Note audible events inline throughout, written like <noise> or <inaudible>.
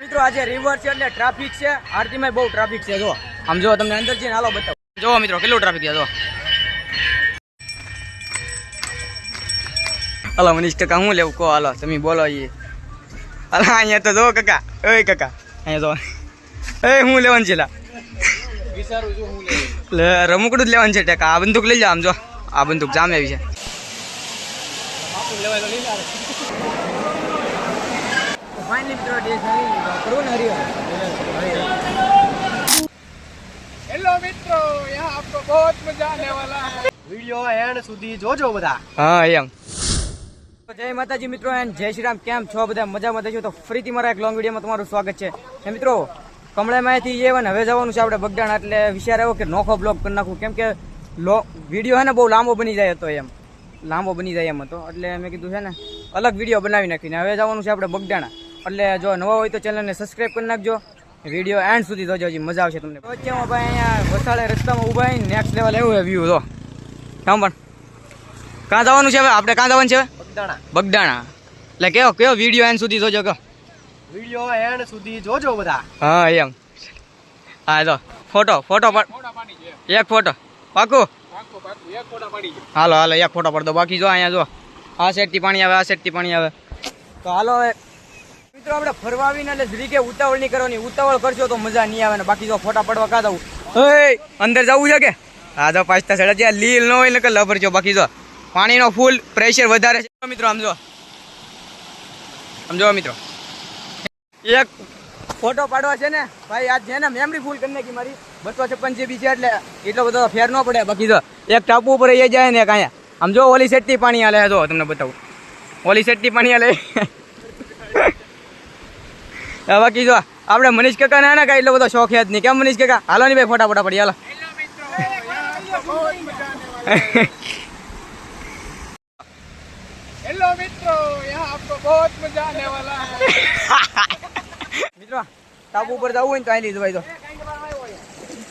મિત્રો, આજે રિવર છે એટલે ટ્રાફિક છે. આરતીમાં બહુ ટ્રાફિક છે, જો. આમ જો, તમને અંદર છે ને હાલો બતાવો. જો, મિત્રો, કેટલું ટ્રાફિક છે, જો. હાલો, મનીષ કાકા, હું લેવું? કહો, હાલો, તમે બોલો એ હાલો, અહીંયા તો જો, કાકા. એ કાકા. અહીંયા જો. એ, હું લેવાનું છે, લા. રમકડું જ લેવાનું છે, ટેકા. આ બંદૂક લઈ જાઓ આમ જો. આ બંદૂક જામે આવી છે. Main intro di sini, turun hari ya. Hello મિત્રો યહાં આપકો બહોત મજા આને વાલા. હે વિડિયો એન્ડ સુધી જોજો બધા. હા એમ. જય માતાજી મિત્રો એન્ડ જય શ્રી રામ. કેમ છો બધા? મજા થશો તો ફરીથી મારા એક લોંગ વિડીયોમાં તમારું સ્વાગત છે. હે મિત્રો કમળામાંથી એ હવે જવાનું છે આપણે બગડાણા એટલે વિચાર આવ્યો કે નોખો બ્લોગ કરી નાખું. કેમ કે લો વીડિયો હે ને બહુ લાંબો બની જાય હતો એમ. લાંબો બની જાય એમ હતો. એટલે મેં કીધું છે ને અલગ વીડિયો બનાવી નાખીને. હવે જવાનું છે આપણે બગડાણા એટલે જો નવા હોય તો ચેનલને સબસ્ક્રાઈબ કરી નાખજો. વીડિયો એન્ડ સુધી જોજો હજી મજા આવશે તમને. વચ્ચેમાં ભાઈ અહીંયા વસાડે રસ્તામાં ઊભા આવીને નેક્સ્ટ લેવલ એવું છે વ્યૂ તો કામ પણ? કાં જવાનું છે હવે? આપણે કાં જવાનું છે બગદાણા. બગદાણા. એટલે કેવો કેવો વીડિયો એન્ડ સુધી જોજો કહો વીડિયો એન્ડ સુધી જોજો બધા. હા એમ. હા જો. ફોટો ફોટો પાડ એક ફોટો. પાકું? હાલો હાલો એક ફોટો પડતો બાકી જો અહીંયા જો. આ સેટથી પાણી આવે આ સેટથી પાણી આવે. તો હાલો મિત્રો, આપણે ફરવા આવીને એટલે જરીકે ઉતાવળ નહીં કરવાની. ઉતાવળ કરશો તો મજા નહીં આવે ને બાકી જો ફોટા પડવા કાં જવું અંદર જવું છે કે? હા તો પાછતા સેડા જ્યાં લીલ ન હોય ને કે લભર છો બાકી જો, પાણીનો ફૂલ પ્રેશર વધારે છે. મિત્રો, આમ જો. મિત્રો. એક ફોટો પાડવા છે ને, ભાઈ આજ છે ને મેમરી ફૂલ કરી નાખી મારી. બસો છપ્પન જીબી છે એટલે એટલો બધો ફેર ન પડે. બાકી જો, એક ટાપુ ઉપર એ જાય ને એક અહીંયા. આમ જો, ઓલી સેટથી પાણી હાલે જો, તમને બતાવું. ઓલી સેટથી પાણી હાલે. બાકી જો આપણે મનીષ કાકા ના ના કાંઈ એટલો બધો શોખ યાદ નહીં. કેમ મનીષ કાકા? હાલો નહીં ભાઈ ફોટા ફોટા પડી હાલો. ટાપુ ઉપર જવું હોય ને તો અહીં લીધું ભાઈ તો.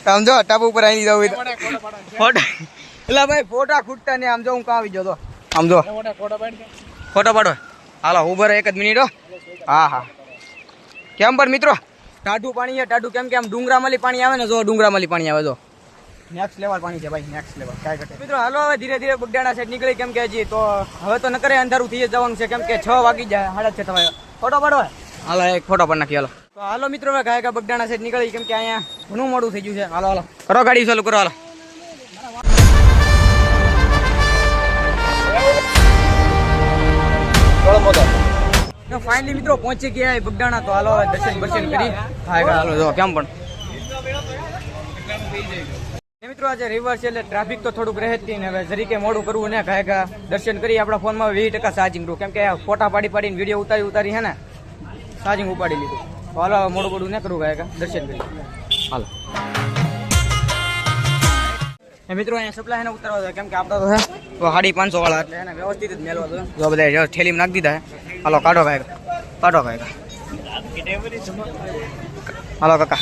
સમજો ટાપુ ઉપર અહીં લીધું ફોટા એટલે ભાઈ ફોટા ખૂટતા ને આમ જો હું કાં આવી આમ જો. ફોટો પાડો. હાલો ઊભો એક જ મિનિટ હો. હા હા. કેમ પણ મિત્રો? ટાઢું પાણી છે ટાઢું કેમ કેમ આમ ડુંગરામાલી પાણી આવે ને જો ડુંગરામાલી પાણી આવે જો. નેક્સ્ટ લેવલ પાણી છે ભાઈ નેક્સ્ટ લેવલ કાંઈ ઘટે મિત્રો હાલો હવે ધીરે ધીરે બગડાણા સાઈડ નીકળી કેમ કે હજી તો હવે તો નકરે અંધારું થઈ જવાનું છે કેમ કે છ વાગી જાય સાડા છ તમારે ફોટો પાડો હાલો એક ફોટો પણ નાખી હાલો. તો હાલો મિત્રો હવે ગાયકા બગડાણા સાઈડ નીકળી કેમ કે અહીંયા ઘણું મોડું થઈ ગયું છે. હાલો હાલો. કરો ગાડી ચાલુ કરો હાલો. ફાઇનલી મિત્રો પહોંચી ગયા બગડાણા તો હાલો દર્શન બર્શન કરી. હા હાલો, જો, કેમ પણ. મિત્રો આજે રવિવાર છે એટલે ટ્રાફિક તો થોડુંક રહેતી ને હવે જરીકે મોડું કરવું ને કા દર્શન કરી આપણા ફોનમાં વીસ ટકા ચાર્જિંગ રહ્યું કેમ કે ફોટા પાડી પાડીને વીડિયો ઉતારી ઉતારી હે ને ચાર્જિંગ ઉપાડી લીધું. તો હાલો મોડું મોડું ને કરવું કા દર્શન કરી હાલો. મિત્રો અહીંયા સપ્લાય એને ઉતારવા કેમ કે આપતા તો સાડી પાંચસો વાળા એટલે એને વ્યવસ્થિત જ મેળવા દો. બધા જો થેલીમાં નાખી દીધા હાલો કાઢો ભાઈ કાઢો ભાઈ હાલો કાકા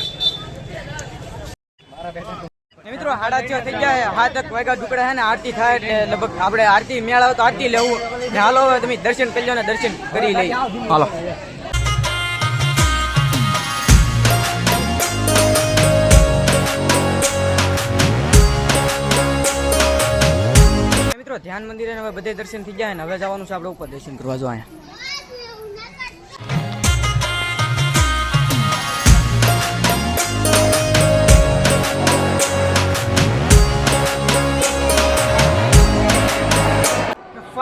મિત્રો હાડા છ થઈ ગયા હાથ એક વાગ્યા ટુકડા છે ને આરતી થાય એટલે લગભગ આપણે આરતી મેળ આવે તો આરતી લેવું. ને હાલો હવે તમે દર્શન કરી લો ને દર્શન કરી લઈ હાલો. મિત્રો ધ્યાન મંદિરે હવે બધે દર્શન થઈ જાય ને હવે જવાનું છે આપણે ઉપર દર્શન કરવા જો અહીંયા.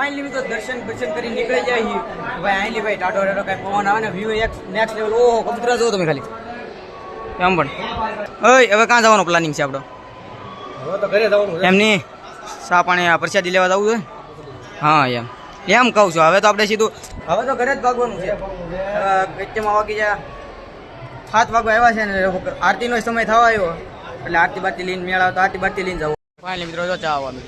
ફાઇનલી મિત્રો દર્શન દર્શન કરી નીકળી જાય ભાઈ આઈલી ભાઈ ટાટો ટાટો કાંઈ પવન આવે ને વ્યૂ એક નેક્સ્ટ લેવલ ઓહો કબૂતરા જો તમે ખાલી. એમ પણ. ઓય હવે ક્યાં જવાનો પ્લાનિંગ છે આપણો હવે તો ઘરે જવાનું એમ નહીં સા પાણી આ પ્રસાદી લેવા જવું છે? હા એમ. એમ કહું છું હવે તો આપણે સીધું હવે તો ઘરે જ ભાગવાનું છે. વચ્ચેમાં વાગી જાય સાત વાગવા આવ્યા છે ને આરતીનો સમય થવા આવ્યો. એટલે આરતી બારતી લઈને મેળ આવે તો આરતી બારતી લઈને જવું. ફાઇનલી મિત્રો જો ચા આવવાનું.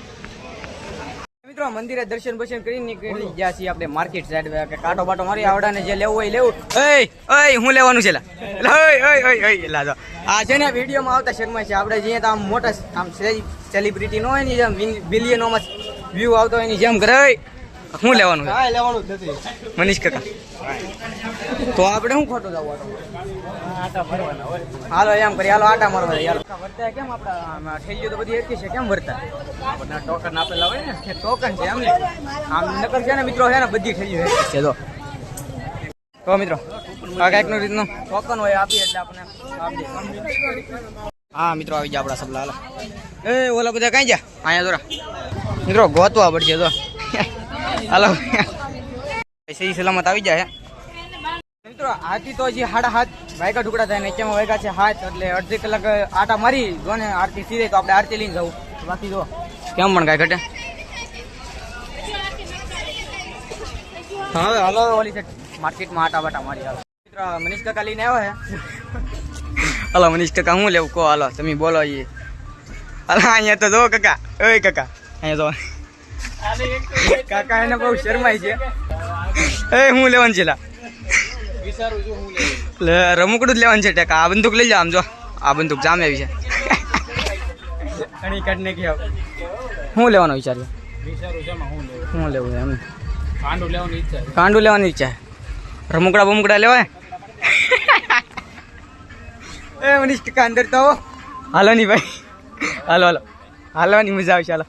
મિત્રો મંદિરે દર્શન બર્શન કરી નીકળી ગયા છીએ આપણે માર્કેટ સાઈડ કે કાંટો બાટો મારી આવડાને જે લેવું હોય લેવું. એય એય હું લેવાનું છે ઓય ઓય ઓય ઓય આ છે ને વિડીયોમાં આવતા શર્મા છે. આપણે જે આમ મોટા આમ સેલિબ્રિટી નો હોય ને જેમ બિલિયનોમાં વ્યૂ આવતો હોય એની જેમ કરે ઓય શું લેવાનું હા લેવાનું જ નથી. મનીષ કાકા. તો આપણે શું ખોટું જવું આટા ફરવાના હોય. હાલો એમ કરી હાલો આટા મારવા હાલો. વર્તા કેમ થઈ ગયો તો બધી એકી છે કેમ વર્તા બધા ટોકન આપેલા હોય ને ટોકન છે એમ ને આમ નકર છે ને મિત્રો છે ને બધી થઈ ગયું છે તો તો મિત્રો આ કાંઈકનું રીતનું ટોકન હોય આપીએ એટલે આપણે હા મિત્રો આવી ગયા આપણા સબલા હાલો. એ ઓલા બધા કઈ જા અહીંયા જોરા. મિત્રો ગોતવા પડશે તો હાલો. સહી સલામત આવી જાય. મિત્રો આરતી તો હજી સાડા હાથ વાયગા ઢુકડા થાય ને કેમાં વાયકા છે હાથ એટલે અડધી કલાક આટા મારી જો ને આરતી સીધે તો આપણે આરતી લઈને જવું. બાકી જો. કેમ પણ કાંઈ ઘટે? હવે હાલો ઓલી છે માર્કેટમાં આટા બાટા મારી હાલો. મિત્રો મનીષ કાકા લઈને આવ્યો હે? હલો મનીષ કાકા હું લેવું? કહો હાલો તમે બોલો એ હાલો અહીંયા તો જો કાકા. ઓય કાકા અહીંયા જો. <laughs> કાકા એને બહુ શરમાય છે. <laughs> એ હું લેવાનું છે લા. રમકડું જ લેવાનું છે ટેકા. આ બંદૂક લઈ જાઓ આમ જો. આ બંદૂક જામ આવી છે. <laughs> ઘણી કાઢ નાખી આવ. શું લેવાનો વિચાર છે? હું લેવું. એમ. કાંડું લેવાની ઈચ્છા રમકડા બમકડા લેવાય? એ મનીષ ટકા અંદર તો. હાલો ની ભાઈ. હાલો હાલો. હાલવાની મજા આવશે હાલો.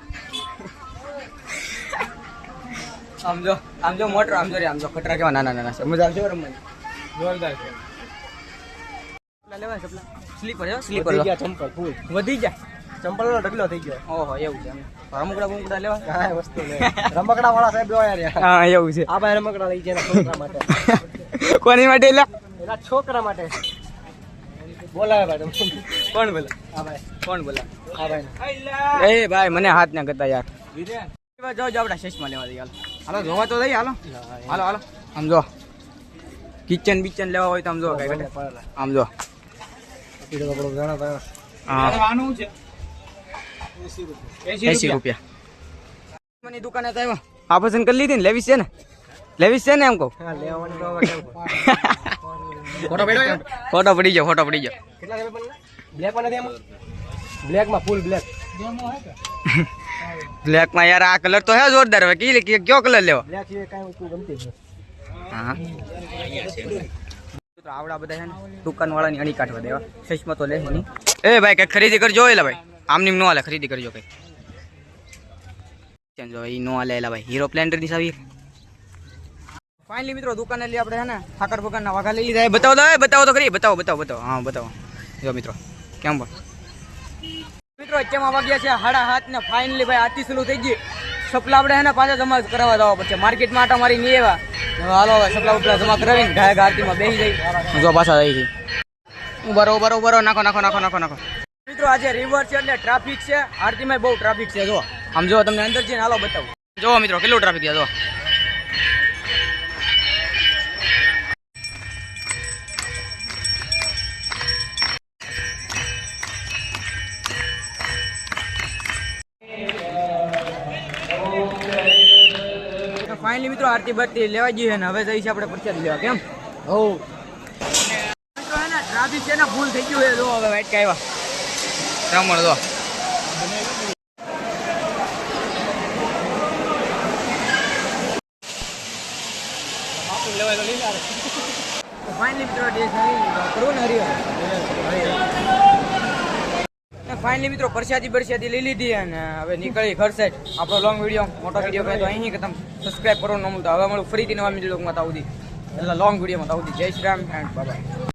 આમ જો આમ જો મોટર આમ જો રે આમ જો ખતરા કેવા નાના નાના છે. મજા આવશે રમવાની. જોરદાર છે. સ્લીપર સ્લીપર વધી ગયા ચંપલ ફૂલ વધી જાય ચંપલનો ઢગલો થઈ ગયો. ઓહો એવું છે. રમકડા બમકડા લેવા? વસ્તુ રમકડા વાળા સાહેબ હા એવું છે. આ ભાઈ રમકડા લઈ જાય છોકરા માટે. <laughs> કોની માટે છોકરા માટે. બોલાવે ભાઈ કોણ બોલા? હા ભાઈ કોણ બોલા? ભાઈ એ ભાઈ મને હાથ ના કરતા યાર. જાઓ જાઓ આપડા શેષમાં લેવા દે હાલો જોવા તો દઈ હાલો. હાલો હાલો. આમ જો. કિચન બિચન લેવા હોય તો આમ જો આમ જો. એસી રૂપિયા. દુકાને આવ્યો. આ પસંદ કરી લીધી ને લેવી છે ને? લેવીસ છે ને એમ કહું? હા લેવાની તો હવે કેવું? ફોટો પડી ગયો ફોટો પડી ગયો ફોટો પડી ગયો. કેટલા બ્લેકમાં નથી એમાં? બ્લેકમાં ફૂલ બ્લેક. બ્લેકમાં યાર આ કલર તો હે જોરદાર હવે. કી કી- કયો કલર લેવો? બ્લેક સિવાય કાંઈ વસ્તુ ગમતી નથી. હા. તો આવડા બધા છે ને દુકાન વાળાની અણી કાઢવા દેવા ચશ્મા તો લે નહીં એ ભાઈ કઈ ખરીદી કરજો એલા ભાઈ. આમની નો હાલે ખરીદી કરજો કઈ ચાલ જો ઈ નો હાલે એલા ભાઈ. હીરો સ્પ્લેન્ડરની સાવી. ફાઇનલી મિત્રો દુકાને લઈ આપણે છે ને ઠાકર ભગવાનના વાઘા લઈ લીધા. બતાવો તો એ બતાવો તો ખરી. બતાવો બતાવો બતાવો. હા બતાવો. જો મિત્રો કેમ પણ મિત્રો અત્યારમાં વાગ્યા છે હાડા હાથ ને ફાઇનલી ભાઈ આતી સલું થઈ ગઈ. સપલા આપણે હે પાછા જમા કરાવવા જવા પડશે. માર્કેટમાં આટા મારી નહીં એવા હાલો હવે સપલા ઉપલા જમા કરાવીને ગાય આરતીમાં બેસી જઈ જો પાછા જઈ છે. બરો બરો બરો નાખો નાખો નાખો નાખો નાખો. મિત્રો આજે રિવર છે એટલે ટ્રાફિક છે. આરતીમાં બહુ ટ્રાફિક છે જો આમ જો તમને અંદર જઈને હાલો બતાવું. જો મિત્રો કેટલું ટ્રાફિક છે જો ફાઇનલી મિત્રો આરતી બરતી લેવા જઈએ ને હવે જઈ આપણે પ્રસાદ લેવા. કેમ? હો. મિત્રો હે ને ટ્રાફિક છે ને ફૂલ થઈ ગયું છે. જો હવે વાઇટ કાયવા રમણ જો. ફાઇનલી મિત્રો ડેસ કરવું ને હરિયો ફાઇનલી મિત્રો, પ્રસાદી બરસાદી લઈ લીધી અને હવે નીકળી ઘર સાઈડ આપણો લોંગ વીડિયો મોટો વીડિયો કહે તો અહીં કે તમે સબસ્ક્રાઇબ કરો, ન મળતો. હવે મળું ફરીથી નવા વિડીયોમાં તાવદી એટલે લોંગ વિડીયોમાં તાવદી જય શ્રી રામ એન્ડ બાય